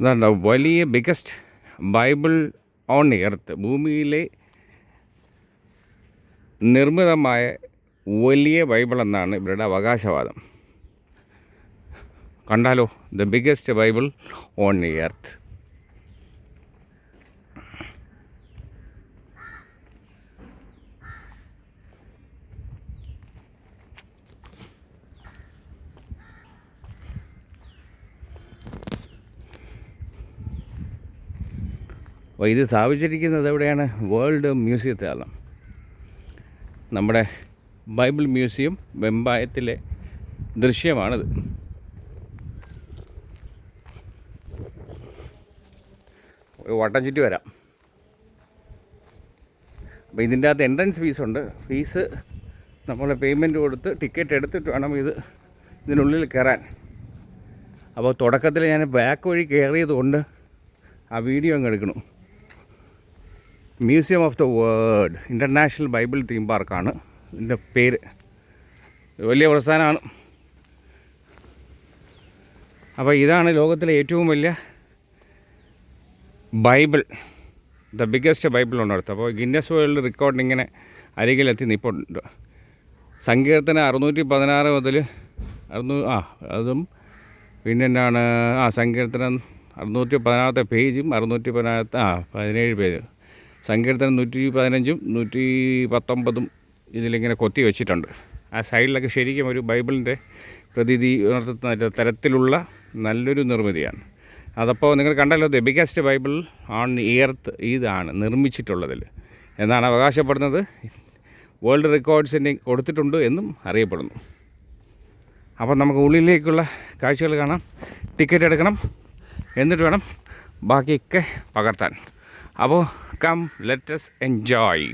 ഇതാണ്ടോ വലിയ biggest Bible on earth ഭൂമിയിലെ നിർമ്മിതമായ വലിയ ബൈബിൾ എന്നാണ് ഇവരുടെ അവകാശവാദം. കണ്ടാലോ the biggest Bible on earth അപ്പോൾ ഇത് സ്ഥാപിച്ചിരിക്കുന്നത് എവിടെയാണ്? വേൾഡ് മ്യൂസിയത്തിലാണ് നമ്മുടെ ബൈബിൾ മ്യൂസിയം വെമ്പായത്തിലെ ദൃശ്യമാണിത്. ഒരു വട്ടം ചുറ്റി വരാം. അപ്പോൾ ഇതിന്റെ അകത്ത് എൻട്രൻസ് ഫീസുണ്ട്. ഫീസ് നമ്മൾ പേയ്മെന്റ് കൊടുത്ത് ടിക്കറ്റ് എടുത്തിട്ട് വേണം ഇത് ഇതിനുള്ളിൽ കയറാൻ. അപ്പോൾ തുടക്കത്തിൽ ഞാൻ ബാക്ക് വഴി കയറിയതുകൊണ്ട് ആ വീഡിയോ അങ്ങ് എടുക്കണം. Museum of the world international Bible theme പാർക്കാണ് ഇതിന്റെ പേര് വലിയ പ്രസ്ഥാനമാണ്. അപ്പോൾ ഇതാണ് ലോകത്തിലെ ഏറ്റവും വലിയ ബൈബിൾ ദ ബിഗ്ഗസ്റ്റ് ബൈബിൾ ഉണ്ടടുത്ത് അപ്പോൾ ഗിന്നസ് വേൾഡ് റെക്കോർഡ് ഇങ്ങനെ അരികിലെത്തി നിൽപ്പുണ്ട് സങ്കീർത്തന അറുന്നൂറ്റി പതിനാറ് മുതൽ അറുന്നൂ ആ അതും പിന്നെ എന്നാണ് ആ സങ്കീർത്തനം അറുന്നൂറ്റി പതിനാറത്തെ പേജും അറുന്നൂറ്റി പതിനാറത്തെ ആ പതിനേഴ് പേജ് സങ്കീർത്തനം നൂറ്റി പതിനഞ്ചും നൂറ്റി പത്തൊമ്പതും ഇതിലിങ്ങനെ കൊത്തി വെച്ചിട്ടുണ്ട്. ആ സൈഡിലൊക്കെ ശരിക്കും ഒരു ബൈബിളിന്റെ പ്രതീതി ഉണർത്തുന്ന തരത്തിലുള്ള നല്ലൊരു നിർമ്മിതിയാണ്. അതപ്പോൾ നിങ്ങൾ കണ്ടല്ലോ the biggest Bible on earth ഇതാണ് നിർമ്മിച്ചിട്ടുള്ളതിൽ. എന്നാണ് അവകാശപ്പെടുന്നത്. വേൾഡ് റെക്കോർഡ്സിന്റെ കൊടുത്തിട്ടുണ്ട് എന്നും അറിയപ്പെടുന്നു. അപ്പോൾ നമുക്ക് ഉള്ളിലേക്കുള്ള കാഴ്ചകൾ കാണാം. ടിക്കറ്റ് എടുക്കണം. എന്നിട്ട് വേണം ബാക്കിയൊക്കെ പകർത്താൻ. അപ്പോൾ കം ലെറ്റസ് എൻജോയ്